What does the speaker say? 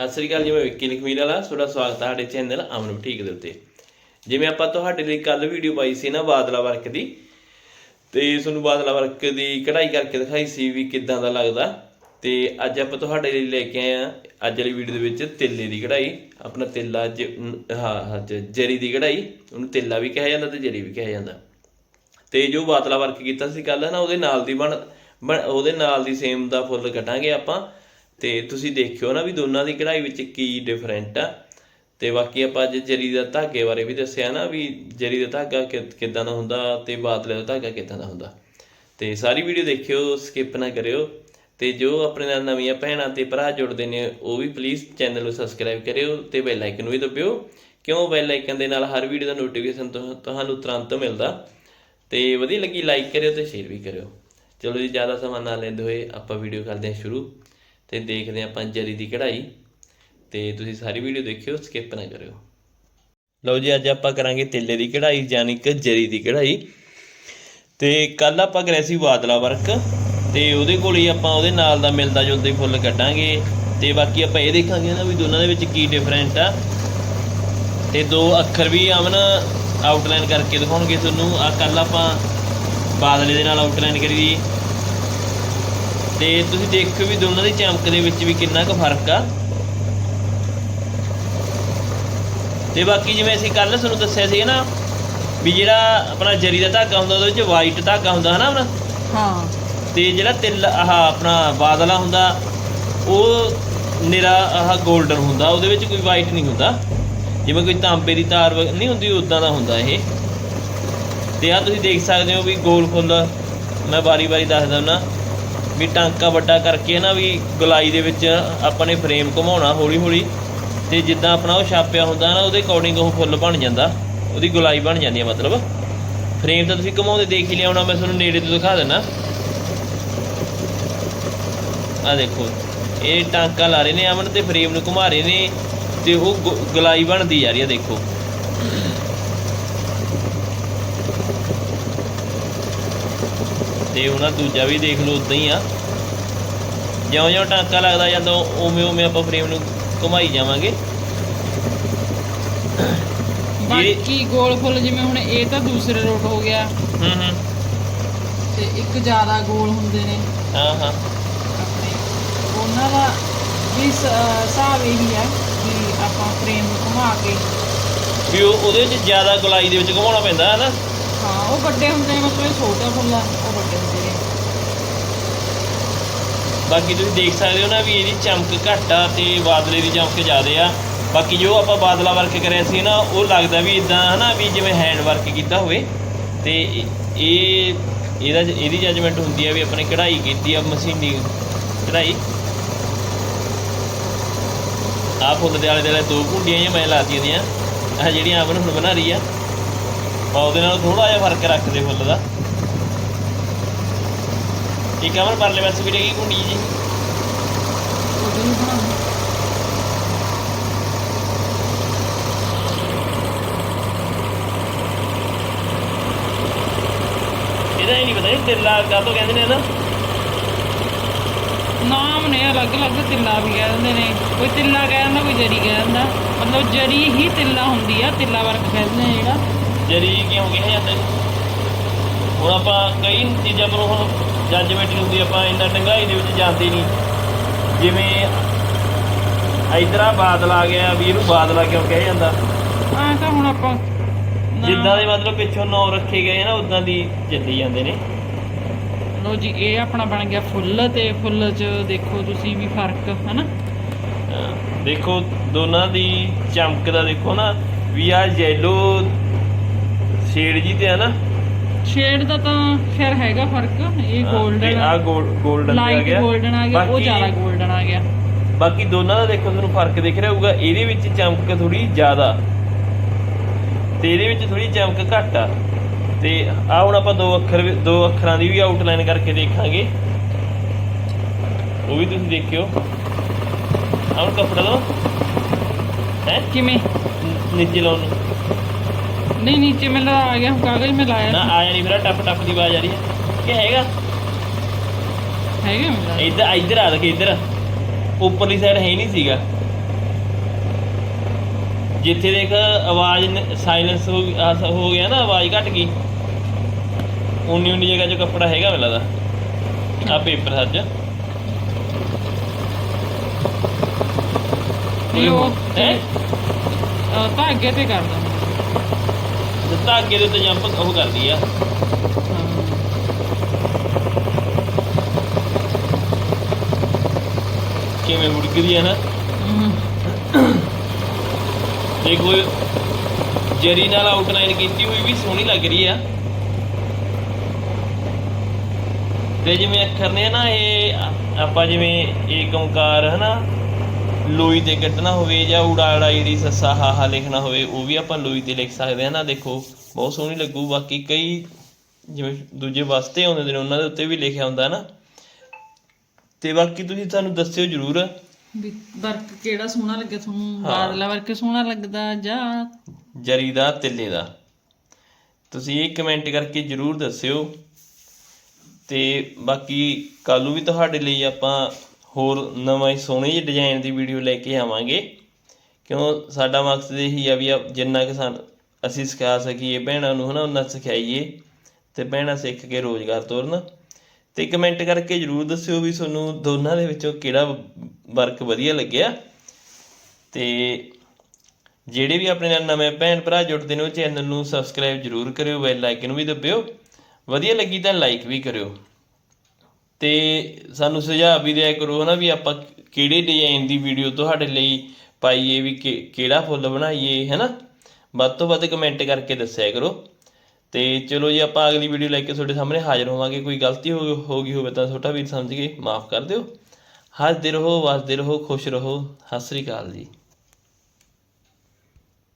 ਸਤਿ ਸ੍ਰੀ ਅਕਾਲ ਜੀ ਮੈਂ ਵਿੱਕੀ ਲਖਮੀਰ ਵਾਲਾ, ਤੁਹਾਡਾ ਸਵਾਗਤ ਹੈ ਸਾਡੇ ਚੈਨਲ ਅਮਨ ਬੁਟੀਕ ਦੇ ਉੱਤੇ। ਜਿਵੇਂ ਆਪਾਂ ਤੁਹਾਡੇ ਲਈ ਕੱਲ ਵੀਡੀਓ ਪਾਈ ਸੀ ਨਾ, ਬਾਦਲਾ ਵਰਕ ਦੀ, ਤੇ ਤੁਹਾਨੂੰ ਬਾਦਲਾ ਵਰਕ ਦੀ ਕਢਾਈ ਕਰਕੇ ਦਿਖਾਈ ਸੀ ਵੀ ਕਿੱਦਾਂ ਦਾ ਲੱਗਦਾ। ਤੇ ਅੱਜ ਆਪਾਂ ਤੁਹਾਡੇ ਲਈ ਲੈ ਕੇ ਆਏ ਆ, ਅੱਜ ਵਾਲੀ ਵੀਡੀਓ ਦੇ ਵਿੱਚ ਤੇਲੇ ਦੀ ਕਢਾਈ, ਆਪਣਾ ਤੇਲਾ ਜ- ਹਾਂ ਹਾਂ ਜਰੀ ਦੀ ਕਢਾਈ, ਉਹਨੂੰ ਤੇਲਾ ਵੀ ਕਿਹਾ ਜਾਂਦਾ ਤੇ ਜਰੀ ਵੀ ਕਿਹਾ ਜਾਂਦਾ। ਤੇ ਜੋ ਬਾਦਲਾ ਵਰਕ ਕੀਤਾ ਸੀ ਕੱਲ ਨਾ, ਉਹਦੇ ਨਾਲ ਦੀ ਬਣ, ਬਣ- ਉਹਦੇ ਨਾਲ ਦੀ ਸੇਮ ਦਾ ਫੁੱਲ ਕੱਢਾਂਗੇ ਆਪਾਂ। ਤੇ ਤੁਸੀਂ ਦੇਖਿਓ ਨਾ ਵੀ ਦੋਨਾਂ ਦੀ ਕਢਾਈ ਵਿੱਚ ਕੀ ਡਿਫਰੈਂਟ ਆ। ਤੇ ਬਾਕੀ ਆਪਾਂ ਅੱਜ ਜਰੀ ਦਾ ਧਾਗੇ ਬਾਰੇ ਵੀ ਦੱਸਿਆ ਨਾ ਵੀ ਜਰੀ ਦਾ ਧਾਗਾ ਕਿੱਦਾਂ ਦਾ ਹੁੰਦਾ ਤੇ ਬਾਤਲੇ ਦਾ ਧਾਗਾ ਕਿੱਦਾਂ ਦਾ ਹੁੰਦਾ। ਤੇ ਸਾਰੀ ਵੀਡੀਓ ਦੇਖਿਓ ਸਕਿਪ ਨਾ ਕਰਿਓ। ਤੇ ਜੋ ਆਪਣੇ ਨਾਲ ਨਵੀਆਂ ਭੈਣਾਂ ਤੇ ਭਰਾ ਜੁੜਦੇ ਨੇ, ਉਹ ਵੀ ਪਲੀਜ਼ ਚੈਨਲ ਨੂੰ ਸਬਸਕ੍ਰਾਈਬ ਕਰਿਓ ਤੇ ਬੈਲ ਆਈਕਨ ਵੀ ਦਬਿਓ। ਕਿਉਂ? ਬੈਲ ਆਈਕਨ ਦੇ ਨਾਲ ਹਰ ਵੀਡੀਓ ਦਾ ਨੋਟੀਫਿਕੇਸ਼ਨ ਤੁਹਾਨੂੰ ਤੁਰੰਤ ਮਿਲਦਾ। ਤੇ ਵਧੀਆ ਲੱਗੀ ਲਾਈਕ ਕਰਿਓ ਤੇ ਸ਼ੇਅਰ ਵੀ ਕਰਿਓ। ਚਲੋ ਜੀ, ਜ਼ਿਆਦਾ ਸਮਾਂ ਨਾ ਲੈਂਦੇ ਹੋਏ ਆਪਾਂ ਵੀਡੀਓ ਕਰਦੇ ਹਾਂ ਸ਼ੁਰੂ। ਤੇ ਦੇਖਦੇ ਹਾਂ ਆਪਾਂ ਜਰੀ ਦੀ ਕਢਾਈ ਤੇ ਤੁਸੀਂ ਸਾਰੀ ਵੀਡੀਓ ਦੇਖਿਓ ਸਕਿਪ ਨਾ ਕਰਿਓ। ਲਓ ਜੀ, ਅੱਜ ਆਪਾਂ ਕਰਾਂਗੇ ਤੇਲੇ ਦੀ ਕਢਾਈ ਯਾਨੀ ਕਿ ਜਰੀ ਦੀ ਕਢਾਈ। ਤੇ ਕੱਲ ਆਪਾਂ ਕਰਿਆ ਸੀ ਬਾਦਲਾ ਵਰਕ ਤੇ ਉਹਦੇ ਕੋਲ ਹੀ ਆਪਾਂ ਉਹਦੇ ਨਾਲ ਦਾ ਮਿਲਦਾ ਜੁਲਦਾ ਹੀ ਫੁੱਲ ਕੱਢਾਂਗੇ। ਤੇ ਬਾਕੀ ਆਪਾਂ ਇਹ ਦੇਖਾਂਗੇ ਨਾ ਵੀ ਦੋਨਾਂ ਦੇ ਵਿੱਚ ਕੀ ਡਿਫਰੈਂਟ ਆ। ਤੇ ਦੋ ਅੱਖਰ ਵੀ ਅਮਨ ਆਊਟਲਾਈਨ ਕਰਕੇ ਦਿਖਾਉਣਗੇ ਤੁਹਾਨੂੰ। ਆ ਕੱਲ ਆਪਾਂ ਬਾਦਲੇ ਦੇ ਨਾਲ ਆਊਟਲਾਈਨ ਕਰੀ। ਦੀ ਤੇ ਤੁਸੀਂ ਦੇਖਿਓ ਵੀ ਦੋਨਾਂ ਦੀ ਚਮਕ ਦੇ ਵਿੱਚ ਵੀ ਕਿੰਨਾ ਕੁ ਫ਼ਰਕ ਆ। ਤੇ ਬਾਕੀ ਜਿਵੇਂ ਅਸੀਂ ਕੱਲ ਤੁਹਾਨੂੰ ਦੱਸਿਆ ਸੀ ਨਾ ਵੀ ਜਿਹੜਾ ਆਪਣਾ ਜਰੀ ਦਾ ਧਾਗਾ ਹੁੰਦਾ ਉਹਦੇ ਵਿੱਚ ਵਾਈਟ ਧਾਗਾ ਹੁੰਦਾ ਹਨਾ ਆਪਣਾ? ਹਾਂ। ਤੇ ਜਿਹੜਾ ਤਿਲ ਆਹ ਆਪਣਾ ਬਾਦਲਾ ਹੁੰਦਾ ਉਹ ਨਿਰਾ ਆਹ 골ਡਨ ਹੁੰਦਾ ਉਹਦੇ ਵਿੱਚ ਕੋਈ ਵਾਈਟ ਨਹੀਂ ਹੁੰਦਾ। ਜਿਵੇਂ ਕੋਈ ਤਾਂਬੇ ਦੀ ਤਾਰ ਨਹੀਂ ਹੁੰਦੀ ਉਦਾਂ ਦਾ ਹੁੰਦਾ ਇਹ। ਤੇ ਆ ਤੁਸੀਂ ਦੇਖ ਸਕਦੇ ਹੋ ਵੀ ਗੋਲ ਫੁੱਲ ਮੈਂ ਵਾਰੀ-ਵਾਰੀ ਦੱਸਦਾ ਹੁੰਦਾ। ਵੀ ਟਾਂਕਾ ਵੱਡਾ ਕਰਕੇ ਨਾ ਵੀ ਗੁਲਾਈ ਦੇ ਵਿੱਚ ਆਪਾਂ ਨੇ ਫਰੇਮ ਘੁਮਾਉਣਾ ਹੌਲੀ-ਹੌਲੀ ਤੇ ਜਿੱਦਾਂ ਆਪਣਾ ਉਹ ਛਾਪਿਆ ਹੁੰਦਾ ਨਾ, ਉਹਦੇ ਅਕੋਰਡਿੰਗ ਉਹ ਫੁੱਲ ਬਣ ਜਾਂਦਾ, ਉਹਦੀ ਗੁਲਾਈ ਬਣ ਜਾਂਦੀ ਹੈ ਮਤਲਬ। ਫਰੇਮ ਤਾਂ ਤੁਸੀਂ ਘੁਮਾਉਂਦੇ ਦੇਖ ਹੀ ਲਿਆ ਹੋਣਾ ਮੈਂ ਤੁਹਾਨੂੰ ਨੇੜੇ ਤੋਂ ਦਿਖਾ ਦਿੰਦਾ। ਆ ਦੇਖੋ, ਇਹ ਟਾਂਕਾ ਲਾ ਰਹੇ ਨੇ ਅਮਨ ਤੇ ਫਰੇਮ ਨੂੰ ਘੁਮਾ ਰਹੇ ਨੇ ਤੇ ਉਹ ਗੁ- ਗੁਲਾਈ ਬਣਦੀ ਜਾ ਰਹੀ ਹੈ ਦੇਖੋ। ਤੇ ਉਹਨਾਂ ਦੂਜਾ ਵੀ ਦੇਖ ਲਓ ਉਦਾਂ ਹੀ ਆ। ਜਿਉਂ ਜਿਉਂ ਟਾਂਕਾ ਲੱਗਦਾ ਜਾਂਦਾ ਉਵੇਂ ਉਵੇਂ ਆਪਾਂ ਫਰੇਮ ਨੂੰ ਘੁਮਾਈ ਜਾਵਾਂਗੇ। ਬਾਕੀ ਗੋਲ ਫੁੱਲ ਜਿਵੇਂ ਹੁਣ ਇਹ ਤਾਂ ਦੂਸਰੇ ਰੋਟ ਹੋ ਗਿਆ। ਹੂੰ ਹੂੰ। ਤੇ ਇੱਕ ਜ਼ਿਆਦਾ ਗੋਲ ਹੁੰਦੇ ਨੇ। ਹਾਂ ਹਾਂ। ਆਪਣੇ ਉਹਨਾਂ ਦਾ ਵੀ ਹਿਸਾਬ ਇਹੀ ਹੈ ਵੀ ਆਪਾਂ ਫਰੇਮ ਨੂੰ ਘੁਮਾ ਕੇ। ਵੀ ਉਹ ਉਹਦੇ ਵਿੱਚ ਜ਼ਿਆਦਾ ਗੁਲਾਈ ਦੇ ਵਿੱਚ ਘੁਮਾਉਣਾ ਪੈਂਦਾ ਹੈ ਨਾ ਹਾਂ, ਉਹ ਵੱਡੇ ਹੁੰਦੇ ਨੇ, ਮਤਲਬ ਇਹ ਫੁੱਲ ਆ, ਉਹ ਵੱਡੇ ਹੁੰਦੇ ਨੇ। ਬਾਕੀ ਤੁਸੀਂ ਦੇਖ ਸਕਦੇ ਹੋ ਨਾ ਵੀ ਇਹਦੀ ਚਮਕ ਘੱਟ ਆ ਤੇ ਬਾਦਲੇ ਦੀ ਚਮਕ ਜ਼ਿਆਦੇ ਆ। ਬਾਕੀ ਜੋ ਆਪਾਂ ਬਾਦਲਾ ਵਰਕ ਕਰਿਆ ਸੀ ਨਾ, ਉਹ ਲੱਗਦਾ ਵੀ ਇਦਾਂ ਹਨਾ, ਵੀ ਜਿਵੇਂ ਹੈਂਡ ਵਰਕ ਕੀਤਾ ਹੋਵੇ। ਤੇ ਇਹ- ਇਹਦਾ ਇਹਦੀ ਜਜਮੈਂਟ ਹੁੰਦੀ ਆ ਵੀ ਆਪਣੇ ਕਢਾਈ ਕੀਤੀ ਆ, ਮਸ਼ੀਨੀ ਕਢਾਈ। ਆ ਫੁੱਲ ਦੇ ਆਲੇ ਦੁਆਲੇ ਦੋ ਘੁੰਡੀਆਂ ਜਿਹੀਆਂ ਮੈਂ ਲਾਤੀਆਂ ਦੀਆਂ। ਆ ਜਿਹੜੀਆਂ ਅਮਨ ਹੁਣ ਬਣਾ ਰਹੀ ਆ। ਆ ਨਾਲ ਥੋੜਾ ਜਿਹਾ ਫ਼ਰਕ ਰੱਖਦੇ ਫੁੱਲ ਦਾ। ਇੱਕ ਅਮਨ ਪਰਲੇ ਪਾਸੇ ਵੀ ਰਹੀ ਘੁੰਡੀ ਜੀ। ਇਹਦਾ ਹੀ ਨਹੀਂ ਪਤਾ ਇਹ ਤਿੱਲਾ ਕਾਹਤੋਂ ਕਹਿੰਦੇ ਨੇ ਨਾ। ਨਾਮ ਨੇ ਅਲੱਗ-ਅਲੱਗ ਤਿੱਲਾ ਵੀ ਕਹਿ ਦਿੰਦੇ ਨੇ। ਕੋਈ ਤਿੱਲਾ ਕਹਿ ਦਿੰਦਾ, ਕੋਈ ਜਰੀ ਕਹਿ ਦਿੰਦਾ। ਮਤਲਬ ਜਰੀ ਹੀ ਤਿੱਲਾ ਹੁੰਦੀ ਆ, ਤਿੱਲਾ ਵਰਕ ਕਹਿੰਦੇ ਨੇ ਜਿਹੜਾ। ਜਰੀ ਕਿਉਂ ਕਿਹਾ ਜਾਂਦਾ ਇਹਨੂੰ? ਹੁਣ ਆਪਾਂ ਕਈ ਚੀਜ਼ਾਂ ਪਰ ਹੁਣ ਜੱਜਮੈਂਟ ਹੁੰਦੀ ਆਪਾਂ ਇੰਨਾ ਡੰਗਾਈ ਦੇ ਵਿੱਚ ਜਾਂਦੇ ਨਹੀਂ। ਜਿਵੇਂ ਇਧਰ ਬਾਦਲ ਆ ਗਿਆ ਵੀ ਇਹਨੂੰ ਬਾਦਲਾ ਕਿਉਂ ਕਿਹਾ ਜਾਂਦਾ? ਆ ਤਾਂ ਹੁਣ ਆਪਾਂ ਜਿੱਦਾਂ ਦੇ ਮਤਲਬ ਪਿੱਛੋਂ ਨਾਂ ਰੱਖੇ ਗਏ ਨਾ ਉਦਾਂ ਦੀ ਚੱਲੀ ਜਾਂਦੇ ਨੇ। ਲੋ ਜੀ ਇਹ ਆਪਣਾ ਬਣ ਗਿਆ ਫੁੱਲ ਤੇ ਫੁੱਲ 'ਚ ਦੇਖੋ ਤੁਸੀਂ ਵੀ ਫ਼ਰਕ ਹਨਾ? ਅਹ ਦੇਖੋ ਦੋਨਾਂ ਦੀ ਚਮਕ ਦਾ ਦੇਖੋ ਨਾ ਵੀ ਆ ਯੈਲੋ ਸ਼ੇਡ ਜੀ ਤੇ ਆ ਨਾ? ਸ਼ੇਡ ਦਾ ਤਾਂ ਖੈਰ ਹੈਗਾ ਫ਼ਰਕ ਇਹ 골ਡਨ ਆ 골ਡਨ ਆ ਗਿਆ। 골ਡਨ ਆ ਗਿਆ ਉਹ ਜ਼ਿਆਦਾ 골ਡਨ ਆ ਗਿਆ। ਬਾਕੀ ਦੋਨਾਂ ਦਾ ਦੇਖੋ ਤੁਹਾਨੂੰ ਫ਼ਰਕ ਦਿਖ ਰਿਹਾ ਹੋਊਗਾ। ਇਹਦੇ ਵਿੱਚ ਚਮਕ ਥੋੜੀ ਜ਼ਿਆਦਾ। ਤੇ ਇਹਦੇ ਵਿੱਚ ਥੋੜੀ ਚਮਕ ਘੱਟ ਆ। ਤੇ ਆ ਹੁਣ ਆਪਾਂ ਦੋ ਅੱਖਰ ਦੋ ਅੱਖਰਾਂ ਦੀ ਵੀ ਆਊਟਲਾਈਨ ਕਰਕੇ ਦੇਖਾਂਗੇ। ਉਹ ਵੀ ਤੁਸੀਂ ਦੇਖਿਓ। ਆਹ ਕੱਪੜਾ ਲਓ। ਹੈ? ਕਿਵੇਂ? ਨੀਚੇ ਲਾਉਣ ਨੂੰ। ਨਹੀਂ ਨੀਚੇ ਮੈਂ ਲਾ ਆ ਗਿਆ ਕਾਗਜ਼ ਮੈਂ ਲਾਇਆ ਨਾ ਸੀ। ਆਇਆ ਨਹੀਂ ਮੇਰਾ ਟੱਪ ਟੱਪ ਦੀ ਆਵਾਜ਼ ਆ ਰਹੀ ਹੈ। ਕਿ ਹੈਗਾ? ਹੈਗਾ ਮੇਰਾ। ਇੱਧਰ ਇੱਧਰ ਆ ਦੇਖ ਇੱਧਰ। ਉੱਪਰਲੀ ਸਾਈਡ ਹੈ ਨਹੀਂ ਸੀਗਾ। ਜਿੱਥੇ ਦੇਖ ਆਵਾਜ਼ ਸਾਇਲੈਂਸ ਹੋ ਗਿਆ ਨਾ ਆਵਾਜ਼ ਘਟ ਗਈ। ਉਨੀ ਉਨੀ ਜਗ੍ਹਾ 'ਚ ਕੱਪੜਾ ਹੈਗਾ ਮੈਨੂੰ ਲੱਗਦਾ। ਆ ਪੇਪਰ ਸੱਜ ਨਹੀਂ ਉਹ ਤੇ ਕਰ ਦਿੰਦਾ ਧਾਗੇ ਦੇ ਉੱਤੇ ਜੰਪ ਉਹ ਕਰਦੀ ਆ। ਕਿਵੇਂ ਮੁੜਕਦੀ ਆ ਨਾ? ਦੇਖੋ ਜਰੀ ਨਾਲ ਆਊਟਲਾਈਨ ਕੀਤੀ ਹੋਈ ਵੀ ਸੋਹਣੀ ਲੱਗ ਰਹੀ ਆ। ਤੇ ਜਿਵੇਂ ਅੱਖਰ ਨੇ ਨਾ, ਇਹ ਆਪਾਂ ਜਿਵੇਂ ਏਕ ਓੰਕਾਰ ਹਨਾ? ਲੋਈ ਤੇ ਕੱਢਣਾ ਹੋਵੇ ਜਾਂ ਉਡਾੜਾ ਜਿਹੜੀ ਸੱਸਾ ਹਾਹਾ ਲਿਖਣਾ ਹੋਵੇ ਉਹ ਵੀ ਆਪਾਂ ਲੋਈ ਤੇ ਲਿਖ ਸਕਦੇ ਹਾਂ। ਨਾ ਦੇਖੋ ਬਹੁਤ ਸੋਹਣੀ ਲੱਗੂ। ਬਾਕੀ ਕਈ ਜਿਵੇਂ ਦੂਜੇ ਵਸਤੇ ਆਉਂਦੇ ਨੇ ਉਹਨਾਂ ਦੇ ਉੱਤੇ ਵੀ ਲਿਖਿਆ ਹੁੰਦਾ ਨਾ। ਤੇ ਬਾਕੀ ਤੁਸੀਂ ਸਾਨੂੰ ਦੱਸਿਓ ਜਰੂਰ। ਵੀ ਵਰਕ ਕਿਹੜਾ ਸੋਹਣਾ ਲੱਗੇ ਤੁਹਾਨੂੰ। ਬਾਦਲਾ ਵਰਕ ਸੋਹਣਾ ਲੱਗਦਾ ਜਾਂ ਜਰੀ ਦਾ ਤਿੱਲੇ ਦਾ। ਤੁਸੀਂ ਇਹ ਕਮੈਂਟ ਕਰਕੇ ਜਰੂਰ ਦੱਸਿਓ। ਤੇ ਬਾਕੀ ਕੱਲ੍ਹ ਨੂੰ ਵੀ ਤੁਹਾਡੇ ਲਈ ਆਪਾਂ ਹੋਰ ਨਵਾਂ ਹੀ ਸੋਹਣੀ ਜਿਹੇ ਡਿਜ਼ਾਈਨ ਦੀ ਵੀਡੀਓ ਲੈ ਕੇ ਆਵਾਂਗੇ। ਕਿਉਂ? ਸਾਡਾ ਮਕਸਦ ਇਹੀ ਆ ਵੀ ਆ ਜਿੰਨਾ ਕਿ ਸਾਨੂੰ ਅਸੀਂ ਸਿਖਾ ਸਕੀਏ ਭੈਣਾਂ ਨੂੰ, ਹਨਾ ਉਹਨਾਂ ਸਿਖਾਈਏ ਤੇ ਭੈਣਾਂ ਸਿੱਖ ਕੇ ਰੋਜ਼ਗਾਰ ਤੋਰਨ। ਤੇ ਕਮੈਂਟ ਕਰਕੇ ਜਰੂਰ ਦੱਸਿਓ ਵੀ ਤੁਹਾਨੂੰ ਦੋਨਾਂ ਦੇ ਵਿੱਚੋਂ ਕਿਹੜਾ ਵਰਕ ਵਧੀਆ ਲੱਗਿਆ। ਤੇ ਜਿਹੜੇ ਵੀ ਆਪਣੇ ਨਾਲ ਨਵੇਂ ਭੈਣ ਭਰਾ ਜੁੜਦੇ ਨੇ, ਉਹ ਚੈਨਲ ਨੂੰ ਸਬਸਕ੍ਰਾਈਬ ਜਰੂਰ ਕਰਿਓ ਬੈਲ ਆਈਕਨ ਵੀ ਦਬਿਓ। ਵਧੀਆ ਲੱਗੀ ਤਾਂ ਲਾਈਕ ਵੀ ਕਰਿਓ। ਤੇ ਸਾਨੂੰ ਸੁਝਾਅ ਵੀ ਦਿਆ ਕਰੋ ਹਨਾ ਵੀ ਆਪਾਂ ਕਿਹੜੇ ਡਿਜ਼ਾਈਨ ਦੀ ਵੀਡੀਓ ਤੁਹਾਡੇ ਲਈ ਪਾਈਏ, ਵੀ ਕਿ- ਕਿਹੜਾ ਫੁੱਲ ਬਣਾਈਏ, ਹਨਾ? ਵੱਧ ਤੋਂ ਵੱਧ ਕਮੈਂਟ ਕਰਕੇ ਦੱਸਿਆ ਕਰੋ। ਤੇ ਚਲੋ ਜੀ, ਆਪਾਂ ਅਗਲੀ ਵੀਡੀਓ ਲੈ ਕੇ ਤੁਹਾਡੇ ਸਾਹਮਣੇ ਹਾਜ਼ਰ ਹੋਵਾਂਗੇ। ਕੋਈ ਗਲਤੀ ਹੋ ਹੋ ਗਈ ਹੋਵੇ ਤਾਂ ਛੋਟਾ ਵੀਰ ਸਮਝ ਕੇ ਮਾਫ ਕਰ ਦਿਓ। ਹੱਸਦੇ ਰਹੋ, ਵਸਦੇ ਰਹੋ, ਖੁਸ਼ ਰਹੋ। ਸਤਿ ਸ੍ਰੀ ਅਕਾਲ ਜੀ।